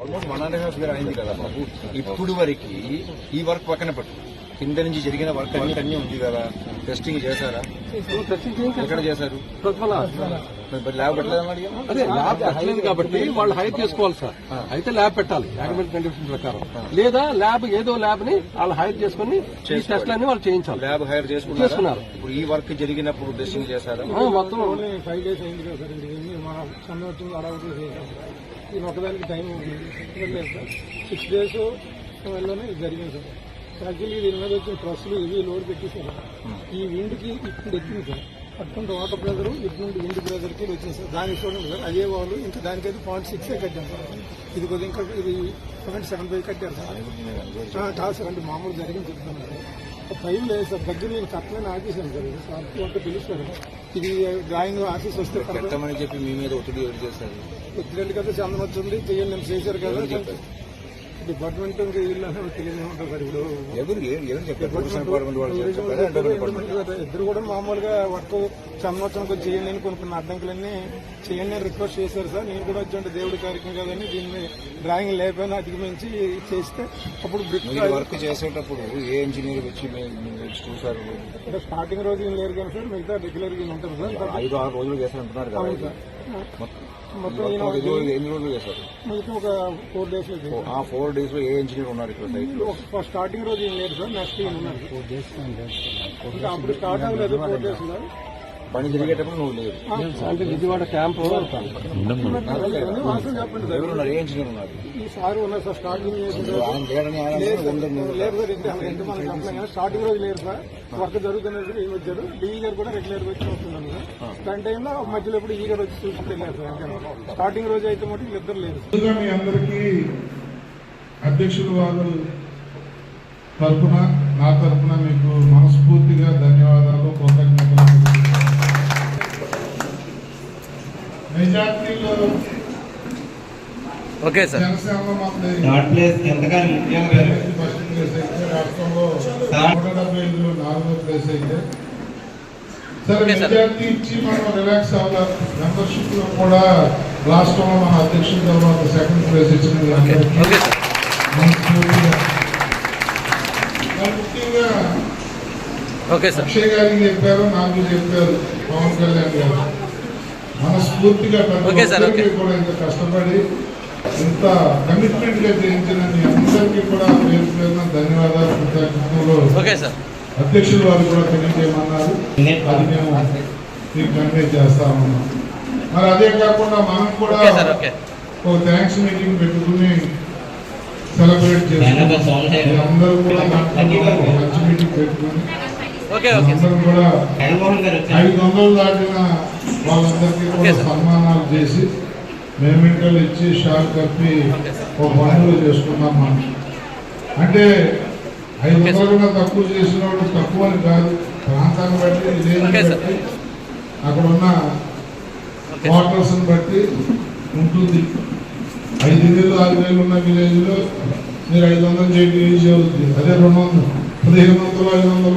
Almost one and half year అయింది కదా బాబు. ఇప్పుడు వరకు ఈ వర్క్ పక్కన పెట్టు. కింద నుంచి జరిగిన వర్క్ అన్ని అన్ని ఉంది కదా. టెస్టింగ్ చేశారా? ఎక్కడ చేశారు? అదే ల్యాబ్ పెట్టలేదు కాబట్టి వాళ్ళు హైర్ చేసుకోవాలి సార్. అయితే ల్యాబ్ పెట్టాలి. అకాడమిక్ కండిషన్ ప్రకారం. లేదా ల్యాబ్ ఏదో ల్యాబ్ని వాళ్ళు హైర్ చేసుకుని టెస్ట్ అన్ని వాళ్ళు చేయించాలి. ల్యాబ్ హైర్ చేసుకున్నారు. ఇప్పుడు ఈ వర్క్ జరిగినప్పుడు టెస్టింగ్ చేశారా? మొత్తం ఫైవ్ డేస్ అయింది కదా సార్ ఒకదానికి టైం సిక్స్ డేస్ వల్లనే జరిగింది సార్. యాక్చువల్లీ దీని మీద వచ్చిన ట్రస్సులు ఇవి లోడ్ పెట్టేశారు. ఈ విండ్కి ఇప్పుడు ఎక్కింది సార్. అటువంటి వాటర్ ప్రెజర్ ఇటువంటి విండ్ ప్రెజర్కి వచ్చింది సార్ దానికి చూడండి సార్ అదే వాళ్ళు ఇంకా దానికైతే పాయింట్ సిక్స్ కట్టాం సార్ ఇది కొద్దిగా ఇంకా ఇది పాయింట్ సెవెన్ ఫైవ్ కట్టారు సార్. కాదు సార్ అంటే మామూలు జరిగింది చెప్తాను సార్. టైం లేదు సార్. దగ్గర నేను కట్టలేని ఆఫీసాను సార్. ఇది సార్ అంటే పిలుస్తారు. ఇది డ్రాయింగ్ ఆఫీస్ వస్తే కరెక్ట్ పెట్టమని చెప్పి మీ మీద ఒత్తిడి చేశారు? వచ్చినట్టు కదా చందనం వచ్చింది చెయ్యండి నేను చేశారు కదా. డిపార్ట్మెంట్ ఎవరు చెప్పారు? ఇద్దరు కూడా మామూలుగా వర్క్ సంవత్సరం చేయండి అని కొన్ని కొన్ని అడ్డంకులన్నీ చేయండి అని రిక్వెస్ట్ చేశారు సార్. నేను కూడా వచ్చి దేవుడి కార్యక్రమం కదని దీన్ని డ్రాయింగ్ లేకపోయినా అధిగమించి చేస్తే అప్పుడు వర్క్ చేసేటప్పుడు ఏ ఇంజనీర్ వచ్చి చూసారు అంటే స్టార్టింగ్ రోజు ఏం లేరు కానీ సార్ మిగతా రెగ్యులర్గా ఉంటుంది సార్. ఐదు ఆరు రోజులు చేశారంటున్నారు కదా. మొత్తం మొత్తం ఎన్ని రోజులు- చేశారు? ఒక ఫోర్ డేస్ ఆ ఫోర్ డేస్లో ఏ ఇంజనీర్ ఉన్నారు ఇక్కడ సైట్లో? స్టార్టింగ్ రోజు ఏం లేదు సార్ నెక్స్ట్ ఈయన ఉన్నారు? అప్పుడు స్టార్ట్ అవ్వలేదు ఫోర్ డేస్లో పని జరిగేటప్పుడు నువ్వు లేదు అంటే విజయవాడ క్యాంప్. వాసన చెప్పండి సార్ ఎవరు ఉన్నారు ఏ ఇంజనీర్ ఉన్నారు? ఈ సార్ ఉన్నారు సార్ స్టార్టింగ్ ఆయన లేడని ఆయన స్టార్టింగ్ రోజు లేదు సార్ వర్క్ జరుగుతున్నది ఈ వచ్చారు? డిఈ గారు కూడా రెగ్యులర్గా వచ్చి వస్తున్నాను దాని టైంలో మధ్యలో ఎప్పుడు ఈ గారు వచ్చి చూసి వెళ్ళారు సార్. స్టార్టింగ్ రోజు అయితే మటు వీళ్ళిద్దరు లేదు ముందుగా మీ అందరికీ అధ్యక్షులు వారు తరపున నా తరపున మీకు మనస్ఫూర్తిగా ధన్యవాదాలు కృతజ్ఞతలు. మెజార్టీలో ఓకే సార్. థర్డ్ ప్లేస్ ఎంతగానో ముఖ్యంగా ఫస్ట్ ప్లేస్ అయితే రాష్ట్రంలో నూట డెబ్బై ఐదులో నాలుగో ప్లేస్ అయితే సరే. మెజార్టీ ఇచ్చి మనం రిలాక్స్ అవ్వాలి మెంబర్షిప్లో కూడా రాష్ట్రంలో మన అధ్యక్షుల తర్వాత సెకండ్ ప్లేస్ ఇచ్చిన ముఖ్యంగా ఓకే సార్. అక్షయ్ గారికి చెప్పారు నాకు చెప్పారు పవన్ కళ్యాణ్ గారు. మనస్ఫూర్తిగా కూడా ఇంత కష్టపడి ఇంత కమిట్మెంట్గా చేయించిన మీ అందరికీ కూడా పేరు పేరున ధన్యవాదాలు. కృతజ్ఞతలు ఓకే సార్. అధ్యక్షులు వారు కూడా తెలియజేయమన్నారు. అది మేము మీకు కన్వే చేస్తా ఉన్నాం. మరి అదే కాకుండా మనం కూడా ఓకే సార్ ఓకే. ఒక థ్యాంక్స్ మీటింగ్ పెట్టుకుని సెలబ్రేట్ సైడ్ అందరూ కూడా మంచి మీటింగ్ పెట్టుకుని ఓకే ఓకే. ఐదు వందలు దాటిన వాళ్ళందరికీ కూడా. సన్మానాలు చేసి మేమెంటలు ఇచ్చి షాల్ కప్పి. ఒక పండుగ చేసుకున్నాం మనం. అంటే ఐదు వందలు తక్కువ చేసిన వాళ్ళు తక్కువ అని కాదు. ప్రాంతాన్ని బట్టి అక్కడ ఉన్న క్వార్టర్స్ బట్టి ఉంటుంది. ఐదు వేలు ఆరు వేలు ఉన్న విలేజ్లో మీరు ఐదు వందలు చేయండి ఈజీ అవుతుంది అదే రెండు వందలు. పదిహేను వందలు ఐదు వందలు